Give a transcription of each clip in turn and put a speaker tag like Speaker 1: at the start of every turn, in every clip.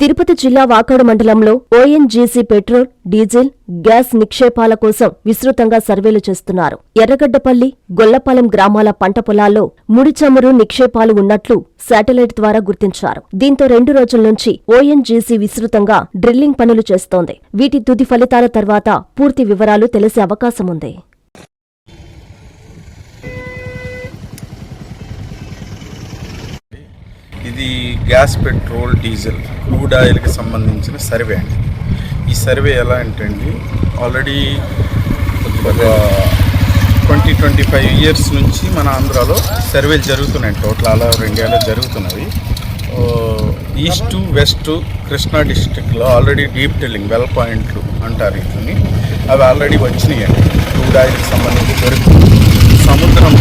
Speaker 1: తిరుపతి జిల్లా వాకాడు మండలంలో ONGC petrol diesel gas నిక్షేపాల కోసం విస్తృతంగా సర్వేలు చేస్తున్నారు. ఎర్రగడ్డపల్లి గొల్లపాలెం గ్రామాల పంట పొలాల్లో ముడి చమురు నిక్షేపాలు ఉన్నట్లు శాటిలైట్ ద్వారా గుర్తించారు. దీంతో రెండు రోజుల నుంచి ఓఎన్జీసీ విస్తృతంగా డ్రిల్లింగ్ పనులు చేస్తోంది. వీటి తుది ఫలితాల తర్వాత పూర్తి వివరాలు తెలిసే అవకాశముంది
Speaker 2: ఇది గ్యాస్ పెట్రోల్ డీజిల్ క్రూడ్ ఆయిల్కి సంబంధించిన సర్వే అండి. ఈ సర్వే ఎలా అంటే అండి already twenty twenty five years నుంచి మన ఆంధ్రాలో సర్వేలు జరుగుతున్నాయి టోటల్ ఆల్ ఓవర్ ఇండియాలో జరుగుతున్నవి. ఈస్ట్ వెస్ట్ కృష్ణా డిస్టిక్లో ఆల్రెడీ డీప్ డ్రిల్లింగ్ వెల్ పాయింట్లు అంటారు వీటిని. అవి ఆల్రెడీ వచ్చినాయి అండి. క్రూడ్ ఆయిల్కి సంబంధించి దొరుకుతుంది సముద్రం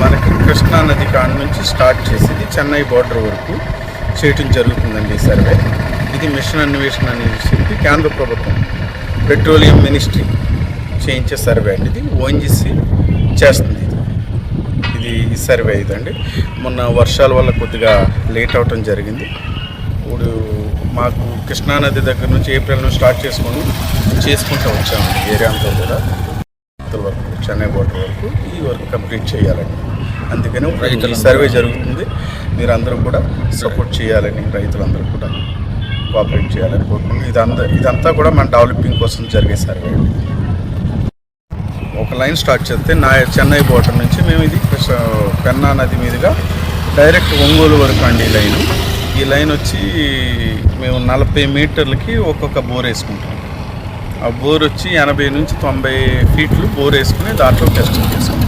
Speaker 2: మనకి కృష్ణా నది కాడ నుంచి స్టార్ట్ చేసేది చెన్నై బార్డర్ వరకు చేయటం జరుగుతుందండి ఈ సర్వే. ఇది మిషన్ అన్వేషణ అనేది చెప్పి కేంద్ర ప్రభుత్వం పెట్రోలియం మినిస్ట్రీ చేయించే సర్వే అండి. ఇది ఓఎన్జీసీ చేస్తుంది. ఇది ఇది ఈ సర్వే ఇదండి. మొన్న వర్షాల వల్ల కొద్దిగా లేట్ అవటం జరిగింది. ఇప్పుడు మాకు కృష్ణానది దగ్గర నుంచి ఏప్రిల్ నుంచి స్టార్ట్ చేసుకొని చేసుకుంటూ వచ్చామండి. ఏరియా అంతా కూడా. వరకు చెన్నై బోర్డర్ వరకు ఈ వర్క్ కంప్లీట్ చేయాలండి. అందుకని ఈ సర్వే జరుగుతుంది. మీరు అందరూ కూడా సపోర్ట్ చేయాలని రైతులందరూ కూడా కోఆపరేట్ చేయాలని కోరుకుంటున్నాం. ఇదంతా ఇదంతా కూడా మన డెవలపింగ్ కోసం జరిగే సర్వే ఒక లైన్ స్టార్ట్ చేస్తే నా చెన్నై బోర్డర్ నుంచి మేము ఇది పెన్నా నది మీదుగా డైరెక్ట్ ఒంగోలు వరకు అండి ఈ లైన్. ఈ లైన్ వచ్చి మేము నలభై మీటర్లకి ఒక్కొక్క బోర్ వేసుకుంటాం. ఆ బోర్ వచ్చి ఎనభై నుంచి తొంభై ఫీట్లు బోర్ వేసుకుని దాంట్లో టెస్టింగ్ చేసుకుంటాం